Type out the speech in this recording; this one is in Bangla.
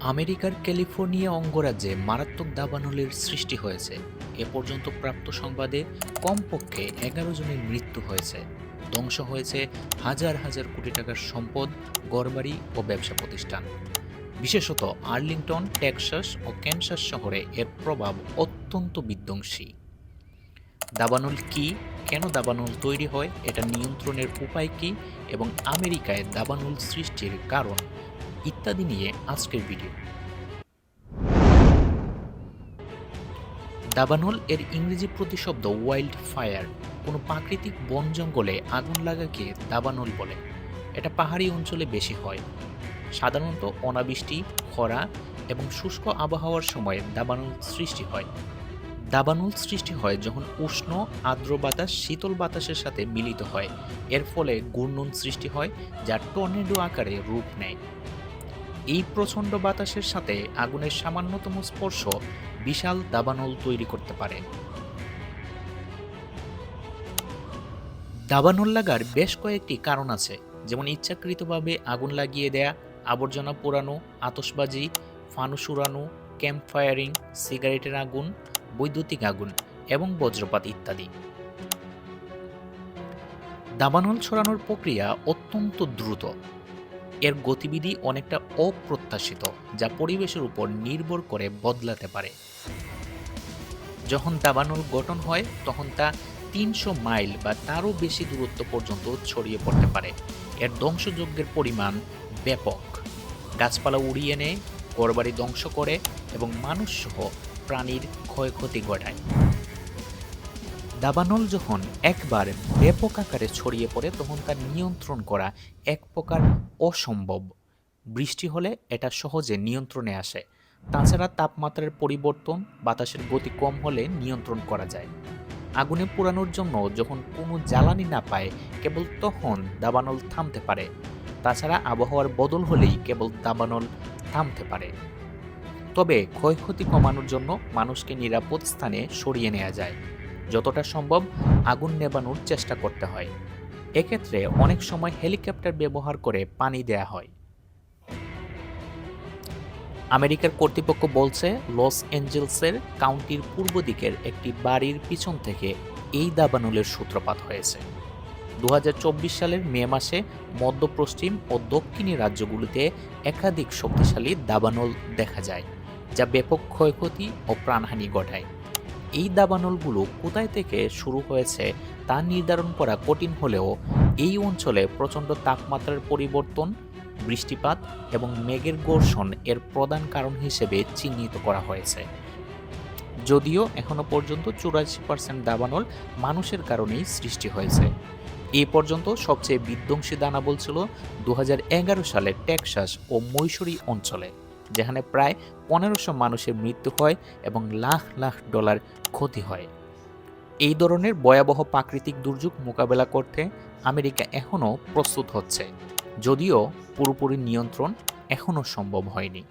আমেরিকার ক্যালিফোর্নিয়া অঙ্গরাজ্যে মারাত্মক দাবানলের সৃষ্টি হয়েছে। এ পর্যন্ত প্রাপ্ত সংবাদে কমপক্ষে এগারো জনের মৃত্যু হয়েছে। ধ্বংস হয়েছে হাজার হাজার কোটি টাকার সম্পদ গড়বাড়ি ও ব্যবসা প্রতিষ্ঠান। বিশেষত আর্লিংটন, টেক্সাস ও ক্যানসাস শহরে এর প্রভাব অত্যন্ত বিধ্বংসী। দাবানল কি? কেন দাবানল তৈরি হয়? এটা নিয়ন্ত্রণের উপায় কি? এবং আমেরিকায় দাবানল সৃষ্টির কারণ ইত্যাদি নিয়ে আজকের ভিডিও। দাবানল এর ইংরেজি প্রতিশব্দ ওয়াইল্ড ফায়ার কোনো প্রাকৃতিক বন জঙ্গলে আগুন লাগাকে দাবানল বলে। এটা পাহাড়ি অঞ্চলে বেশি হয়। সাধারণত অনাবৃষ্টি, খরা এবং শুষ্ক আবহাওয়ার সময় দাবানল সৃষ্টি হয়। দাবানল সৃষ্টি হয় যখন উষ্ণ, আর্দ্র বাতাস শীতল বাতাসের সাথে মিলিত হয়। এর ফলে ঘূর্ণন সৃষ্টি হয়, যা টর্নেডো আকারে রূপ নেয়। এই প্রচণ্ড বাতাসের সাথে আগুনের সামান্যতম স্পর্শ বিশাল দাবানল তৈরি করতে পারে। দাবানল লাগার বেশ কয়েকটি কারণ আছে, যেমন ইচ্ছাকৃতভাবে আগুন লাগিয়ে দেয়া, আবর্জনা পোড়ানো আতসবাজি ফানুস উড়ানো, ক্যাম্প ফায়ারিং, সিগারেটের আগুন, বৈদ্যুতিক আগুন এবং বজ্রপাত ইত্যাদি। দাবানল ছড়ানোর প্রক্রিয়া অত্যন্ত দ্রুত। এর গতিবিধি অনেকটা অপ্রত্যাশিত, যা পরিবেশের উপর নির্ভর করে বদলাতে পারে। যখন দাবানল গঠন হয়, তখন তা তিনশো মাইল বা তারও বেশি দূরত্ব পর্যন্ত ছড়িয়ে পড়তে পারে। এর ধ্বংসযজ্ঞের পরিমাণ ব্যাপক। গাছপালা উড়িয়ে নেয়, ঘরবাড়ি ধ্বংস করে এবং মানুষসহ প্রাণীর ক্ষয়ক্ষতি ঘটায়। দাবানল যখন একবার ব্যাপক আকারে ছড়িয়ে পড়ে, তখন তা নিয়ন্ত্রণ করা এক প্রকার অসম্ভব। বৃষ্টি হলে এটা সহজে নিয়ন্ত্রণে আসে। তাছাড়া তাপমাত্রার পরিবর্তন, বাতাসের গতি কম হলে নিয়ন্ত্রণ করা যায়। আগুনে পোড়ানোর জন্য যখন কোনো জ্বালানি না পায়, কেবল তখন দাবানল থামতে পারে। তাছাড়া আবহাওয়ার বদল হলেই কেবল দাবানল থামতে পারে। তবে ক্ষয়ক্ষতি কমানোর জন্য মানুষকে নিরাপদ স্থানে সরিয়ে নেওয়া যায়। যতটা সম্ভব আগুন নেবানোর চেষ্টা করতে হয়। এক্ষেত্রে অনেক সময় হেলিকপ্টার ব্যবহার করে পানি দেয়া হয়। আমেরিকার কর্তৃপক্ষ বলছে, লস অ্যাঞ্জেলসের কাউন্টির পূর্ব দিকের একটি বাড়ির পিছন থেকে এই দাবানলের সূত্রপাত হয়েছে। দু হাজার চব্বিশ সালের মে মাসে মধ্যপশ্চিম ও দক্ষিণী রাজ্যগুলিতে একাধিক শক্তিশালী দাবানল দেখা যায়, যা ব্যাপক ক্ষয়ক্ষতি ও প্রাণহানি ঘটায়। এই দাবানলগুলো কোথায় থেকে শুরু হয়েছে তা নির্ধারণ করা কঠিন হলেও এই অঞ্চলে প্রচণ্ড তাপমাত্রার পরিবর্তন, বৃষ্টিপাত এবং মেঘের ঘর্ষণ এর প্রধান কারণ হিসেবে চিহ্নিত করা হয়েছে। যদিও এখনও পর্যন্ত চুরাশি পার্সেন্ট দাবানল মানুষের কারণেই সৃষ্টি হয়েছে। এই পর্যন্ত সবচেয়ে বিধ্বংসী দানাবল ছিল দু হাজার এগারো সালে টেক্সাস ও মৈশুরি অঞ্চলে। যেখানে প্রায় পনেরোশো মানুষের মৃত্যু হয় এবং লাখ লাখ ডলার ক্ষতি হয়। এই ধরনের ভয়াবহ প্রাকৃতিক দুর্যোগ মোকাবেলা করতে আমেরিকা এখনও প্রস্তুত হচ্ছে, যদিও পুরোপুরি নিয়ন্ত্রণ এখনও সম্ভব হয়নি।